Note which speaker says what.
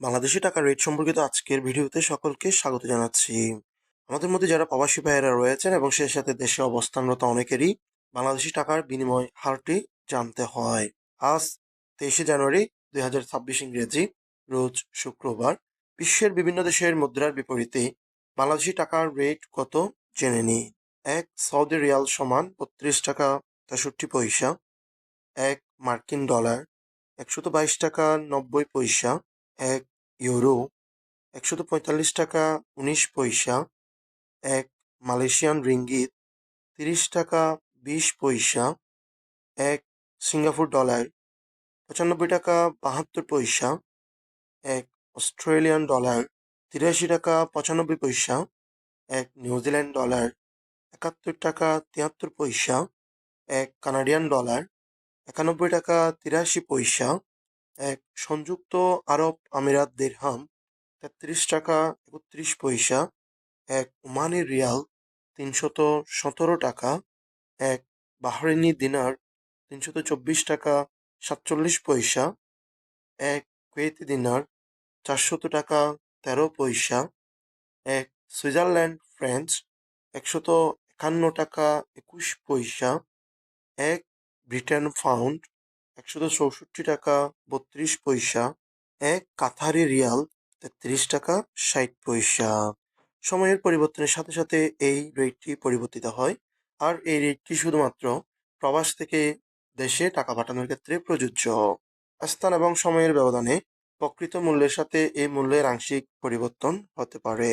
Speaker 1: বাংলাদেশী টাকার রেট সম্পর্কিত আজকের ভিডিওতে সকলকে স্বাগত জানাচ্ছি। আমাদের মধ্যে যারা প্রবাসী ভাইয়েরা রয়েছেন এবং সেই সাথে দেশে অবস্থানরত অনেকেরই বাংলাদেশী টাকার বিনিময় হারটি জানতে হয়। আজ তেইশে জানুয়ারি দুই হাজার ছাব্বিশ ইংরেজি, রোজ শুক্রবার। বিশ্বের বিভিন্ন দেশের মুদ্রার বিপরীতে বাংলাদেশী টাকার রেট কত জেনে নিই। এক সৌদি রিয়াল সমান বত্রিশ টাকা তেষট্টি পয়সা, এক মার্কিন ডলার একশত বাইশ টাকা নব্বই পয়সা এক ইউরো একশত পঁয়তাল্লিশ টাকা উনিশ পয়সা, এক মালয়েশিয়ান রিঙ্গিত তিরিশ টাকা বিশ পয়সা, এক সিঙ্গাপুর ডলার পঁচানব্বই টাকা বাহাত্তর পয়সা, এক অস্ট্রেলিয়ান ডলার তিরাশি টাকা পঁচানব্বই পয়সা, এক নিউজিল্যান্ড ডলার একাত্তর টাকা তিয়াত্তর পয়সা, এক কানাডিয়ান ডলার একানব্বই টাকা তিরাশি পয়সা এক সংযুক্ত আরব আমিরাত দেড়হাম, তেত্রিশ টাকা একত্রিশ পয়সা, এক ওমানি রিয়াল তিনশত সতেরো টাকা, এক বাহরেনি দিনার তিনশত চব্বিশ টাকা সাতচল্লিশ পয়সা, এক কুয়েতি দিনার চারশত টাকা তেরো পয়সা, এক সুইজারল্যান্ড ফ্রেঞ্চ একশত একান্ন টাকা একুশ পয়সা, এক ব্রিটেন ফাউন্ড একশত চৌষট্টি টাকা বত্রিশ পয়সা, এক কাথারি রিয়াল তেত্রিশ টাকা ষাট পয়সা। সময়ের পরিবর্তনের সাথে সাথে এই রেটটি পরিবর্তিত হয়। আর এই রেটটি শুধুমাত্র প্রবাস থেকে দেশে টাকা পাঠানোর ক্ষেত্রে প্রযোজ্য। স্থান এবং সময়ের ব্যবধানে প্রকৃত মূল্যের সাথে এই মূল্যের আংশিক পরিবর্তন হতে পারে।